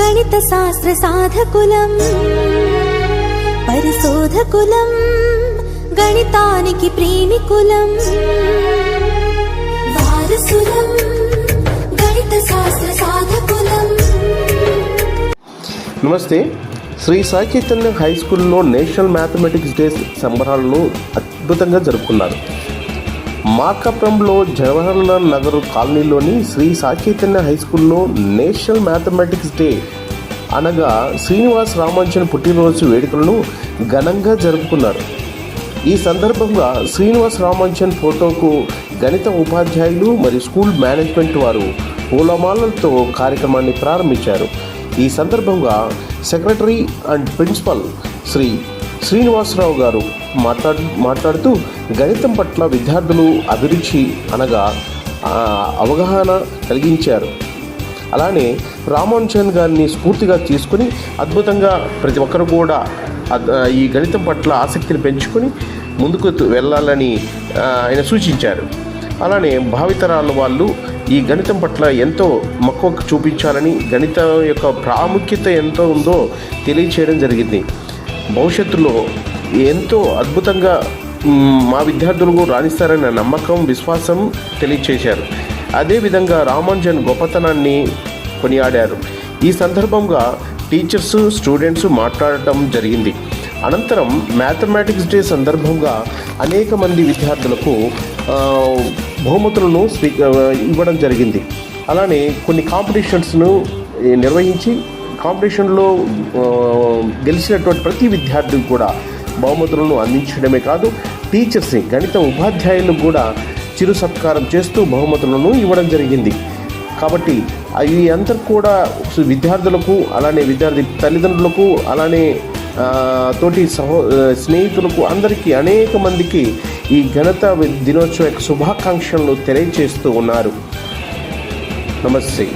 గణిత శాస్త్ర సాధకులం పరిశోధకులం గణితానికి ప్రేమికులం. వారసులం గణిత శాస్త్ర సాధకులం నమస్తే. శ్రీ సాయి చైతన్య హై స్కూల్లో నేషనల్ మ్యాథమెటిక్స్ డే సంబరాలను అద్భుతంగా జరుపుకున్నారు. మార్కాపురంలో జవహర్లాల్ నగర్ కాలనీలోని శ్రీ సాచైతన్య హై స్కూల్లో నేషనల్ మ్యాథమెటిక్స్ డే. అనగా శ్రీనివాస్ రామానుజన్ పుట్టినరోజు వేడుకలను ఘనంగా జరుపుకున్నారు. ఈ సందర్భంగా శ్రీనివాస్ రామానుజన్ ఫోటోకు గణిత ఉపాధ్యాయులు మరియు స్కూల్ మేనేజ్మెంట్ వారు పూలమాలలతో కార్యక్రమాన్ని ప్రారంభించారు. ఈ సందర్భంగా secretary and principal Shri Srinivasarao గారు మాట్లాడు మాట్లాడుతూ గణితం పట్ల విద్యార్థులు అభిరుచి అనగా అవగాహన కలిగించారు. అలానే రామానుజన్ గారిని స్ఫూర్తిగా తీసుకుని అద్భుతంగా ప్రతి ఒక్కరు కూడా ఈ గణితం పట్ల ఆసక్తిని పెంచుకొని ముందుకు వెళ్ళాలని ఆయన సూచించారు. అలానే భావితరాల వాళ్ళు ఈ గణితం పట్ల ఎంతో మక్కువ చూపించాలని గణితం యొక్క ప్రాముఖ్యత ఎంతో ఉందో తెలియచేయడం జరిగింది. భవిష్యత్తులో ఎంతో అద్భుతంగా మా విద్యార్థులకు రాణిస్తారన్న నమ్మకం విశ్వాసం తెలియచేశారు. అదేవిధంగా రామానుజన్ గొప్పతనాన్ని కొనియాడారు. ఈ సందర్భంగా టీచర్స్ స్టూడెంట్స్ మాట్లాడటం జరిగింది. అనంతరం మ్యాథమెటిక్స్ డే సందర్భంగా అనేక మంది విద్యార్థులకు బహుమతులను స్వీ ఇవ్వడం జరిగింది. అలానే కొన్ని కాంపిటీషన్స్ను నిర్వహించి కాంపిటీషన్లో గెలిచినటువంటి ప్రతి విద్యార్థికి కూడా బహుమతులను అందించడమే కాదు టీచర్స్ని గణిత ఉపాధ్యాయులకు కూడా చిరు సత్కారం చేస్తూ బహుమతులను ఇవ్వడం జరిగింది. కాబట్టి అవి అంతా కూడా విద్యార్థులకు అలానే విద్యార్థి తల్లిదండ్రులకు అలానే తోటి సహో స్నేహితులకు అందరికీ అనేక మందికి ఈ గణిత దినోత్సవ యొక్క శుభాకాంక్షలను తెలియజేస్తూ ఉన్నారు. నమస్తే.